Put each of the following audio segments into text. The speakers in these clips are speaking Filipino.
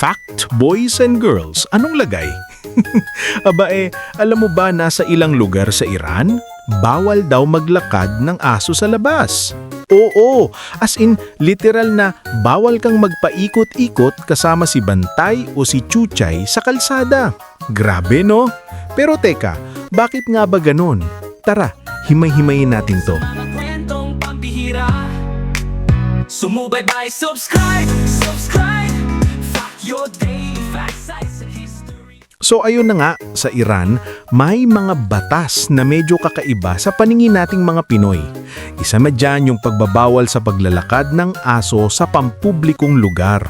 Fact, boys and girls, anong lagay? Aba eh, alam mo ba nasa ilang lugar sa Iran, bawal daw maglakad ng aso sa labas? Oo, as in literal na bawal kang magpaikot-ikot kasama si Bantay o si Chuchay sa kalsada. Grabe no? Pero teka, bakit nga ba ganun? Tara, himay-himayin natin to. Pambihira Sumubaybay, subscribe, subscribe So ayun na nga, sa Iran, may mga batas na medyo kakaiba sa paningin nating mga Pinoy. Isa na dyan yung pagbabawal sa paglalakad ng aso sa pampublikong lugar.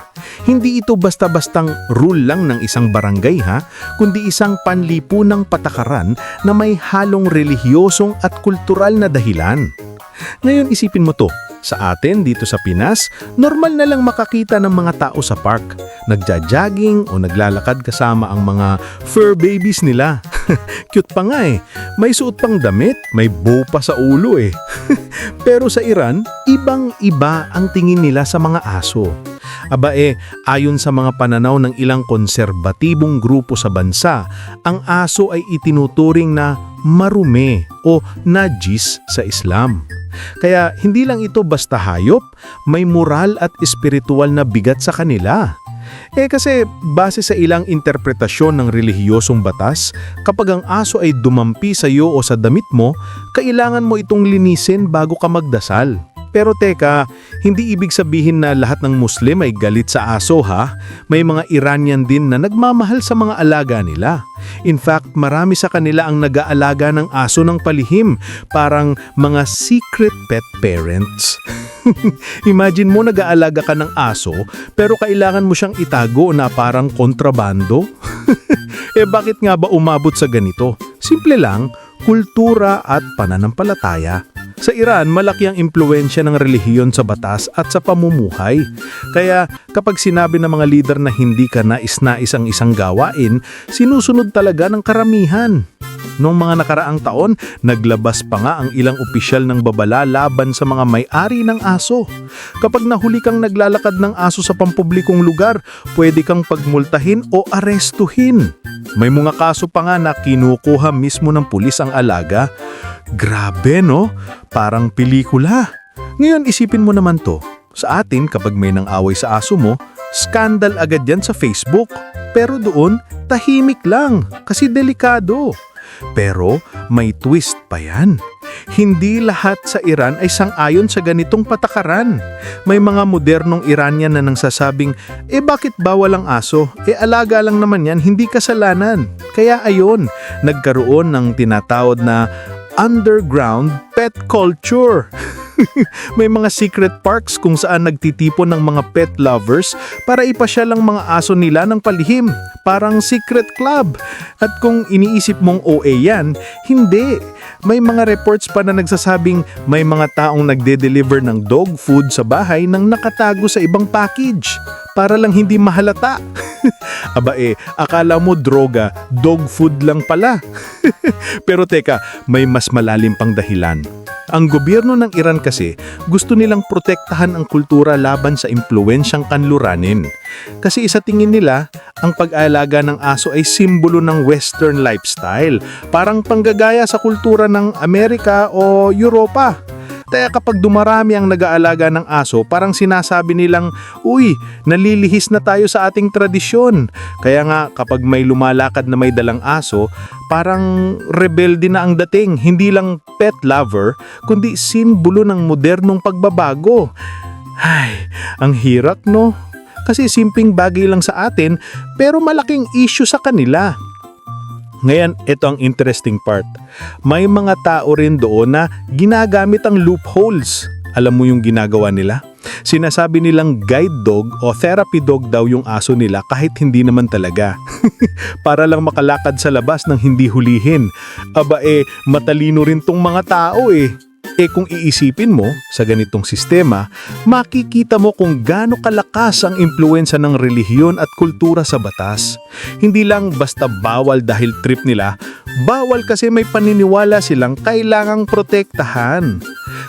Hindi ito basta-bastang rule lang ng isang barangay ha, kundi isang panlipunang patakaran na may halong relihiyosong at kultural na dahilan. Ngayon isipin mo to, sa atin dito sa Pinas, normal na lang makakita ng mga tao sa park. Nagja-jogging o naglalakad kasama ang mga fur babies nila. Cute pa nga eh. May suot pang damit, may bow pa sa ulo eh. Pero sa Iran, ibang-iba ang tingin nila sa mga aso. Aba eh, ayon sa mga pananaw ng ilang konserbatibong grupo sa bansa, ang aso ay itinuturing na marumi o najis sa Islam. Kaya hindi lang ito basta hayop, may moral at espiritual na bigat sa kanila. Eh kasi base sa ilang interpretasyon ng relihiyosong batas, kapag ang aso ay dumampi sa iyo o sa damit mo, kailangan mo itong linisin bago ka magdasal. Pero teka, hindi ibig sabihin na lahat ng Muslim ay galit sa aso ha. May mga Iranian din na nagmamahal sa mga alaga nila. In fact, marami sa kanila ang nag-aalaga ng aso ng palihim, parang mga secret pet parents. Imagine mo nag-aalaga ka ng aso, pero kailangan mo siyang itago na parang kontrabando? eh bakit nga ba umabot sa ganito? Simple lang, kultura at pananampalataya. Sa Iran, malaki ang impluensya ng relihiyon sa batas at sa pamumuhay. Kaya kapag sinabi ng mga lider na hindi ka nais-nais ang isang gawain, sinusunod talaga ng karamihan. Noong mga nakaraang taon, naglabas pa nga ang ilang opisyal ng babala laban sa mga may-ari ng aso. Kapag nahuli kang naglalakad ng aso sa pampublikong lugar, pwede kang pagmultahin o arestuhin. May mga kaso pa nga na kinukuha mismo ng pulis ang alaga. Grabe no? Parang pelikula. Ngayon isipin mo naman to. Sa atin kapag may nang away sa aso mo, skandal agad yan sa Facebook. Pero doon, tahimik lang kasi delikado. Pero may twist pa yan. Hindi lahat sa Iran ay sang-ayon sa ganitong patakaran. May mga modernong Iranian na nangsasabing, eh bakit bawal ang aso? Eh alaga lang naman yan, hindi kasalanan. Kaya ayon, nagkaroon ng tinatawag na underground pet culture. May mga secret parks kung saan nagtitipon ng mga pet lovers para ipasyal ang mga aso nila ng palihim. Parang secret club. At kung iniisip mong OA yan, hindi. May mga reports pa na nagsasabing may mga taong nagde-deliver ng dog food sa bahay nang nakatago sa ibang package para lang hindi mahalata. Aba eh, akala mo droga, dog food lang pala. Pero teka, may mas malalim pang dahilan. Ang gobyerno ng Iran kasi gusto nilang protektahan ang kultura laban sa impluensyang kanluranin. Kasi isa tingin nila, ang pag-aalaga ng aso ay simbolo ng western lifestyle, parang panggagaya sa kultura ng Amerika o Europa. Kaya kapag dumarami ang nag-aalaga ng aso, parang sinasabi nilang, Uy, nalilihis na tayo sa ating tradisyon. Kaya nga kapag may lumalakad na may dalang aso, parang rebelde na ang dating. Hindi lang pet lover, kundi simbolo ng modernong pagbabago. Ay, ang hirap no? Kasi simpleng bagay lang sa atin, pero malaking issue sa kanila. Ngayon, ito ang interesting part. May mga tao rin doon na ginagamit ang loopholes. Alam mo yung ginagawa nila? Sinasabi nilang guide dog o therapy dog daw yung aso nila kahit hindi naman talaga. Para lang makalakad sa labas ng hindi hulihin. Aba eh, matalino rin tong mga tao eh. Eh kung iisipin mo sa ganitong sistema, makikita mo kung gaano kalakas ang impluensya ng relihiyon at kultura sa batas. Hindi lang basta bawal dahil trip nila, bawal kasi may paniniwala silang kailangang protektahan.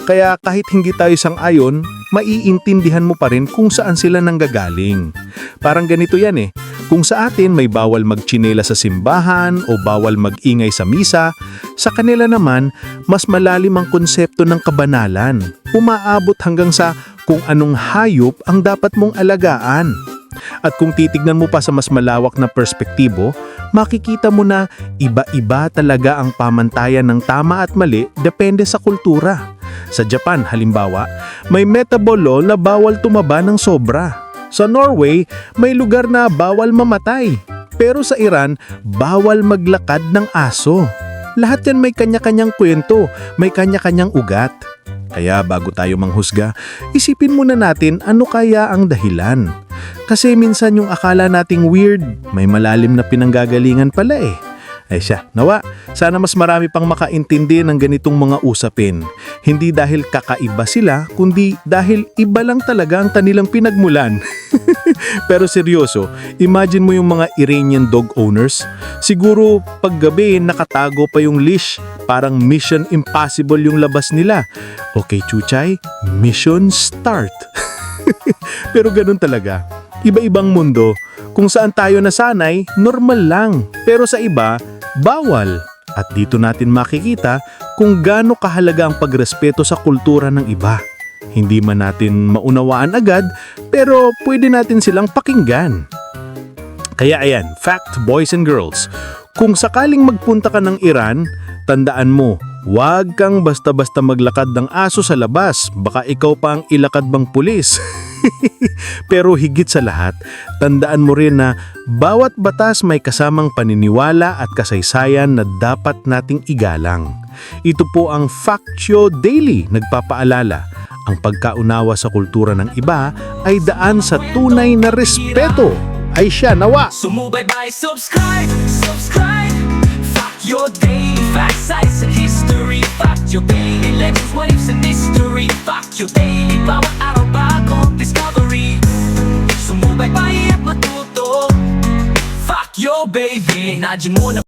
Kaya kahit hindi tayo sang-ayon, maiintindihan mo pa rin kung saan sila nanggagaling. Parang ganito yan eh. Kung sa atin may bawal magtsinela sa simbahan o bawal magingay sa misa, sa kanila naman mas malalim ang konsepto ng kabanalan. Umaabot hanggang sa kung anong hayop ang dapat mong alagaan. At kung titignan mo pa sa mas malawak na perspektibo, makikita mo na iba-iba talaga ang pamantayan ng tama at mali depende sa kultura. Sa Japan, halimbawa, may metabol law na bawal tumaba ng sobra. Sa Norway, may lugar na bawal mamatay. Pero sa Iran, bawal maglakad ng aso. Lahat yan may kanya-kanyang kwento, may kanya-kanyang ugat. Kaya bago tayo manghusga, isipin muna natin ano kaya ang dahilan. Kasi minsan yung akala nating weird, may malalim na pinanggagalingan pala eh. Ay siya, nawa, sana mas marami pang makaintindi ng ganitong mga usapin. Hindi dahil kakaiba sila, kundi dahil iba lang talaga ang kanilang pinagmulan. Pero seryoso, imagine mo yung mga Iranian dog owners. Siguro paggabi nakatago pa yung leash, parang mission impossible yung labas nila. Okay, Chuchay, mission start. Pero ganun talaga. Iba-ibang mundo. Kung saan tayo nasanay, normal lang. Pero sa iba, bawal. At dito natin makikita kung gaano kahalaga ang pagrespeto sa kultura ng iba. Hindi man natin maunawaan agad, pero pwede natin silang pakinggan. Kaya ayan, fact boys and girls, kung sakaling magpunta ka ng Iran, tandaan mo, huwag kang basta-basta maglakad ng aso sa labas, baka ikaw pa ang ilakad bang pulis. Pero higit sa lahat, tandaan mo rin na bawat batas may kasamang paniniwala at kasaysayan na dapat nating igalang. Ito po ang Factio Daily nagpapaalala. Ang pagkaunawa sa kultura ng iba ay daan sa tunay na respeto. Ay siya, nawa! Sumubaybay, subscribe, subscribe Fact daily facts, sites, and history Fact daily legends, what ifs, and history Fact daily, bawat baby, nadyan mo na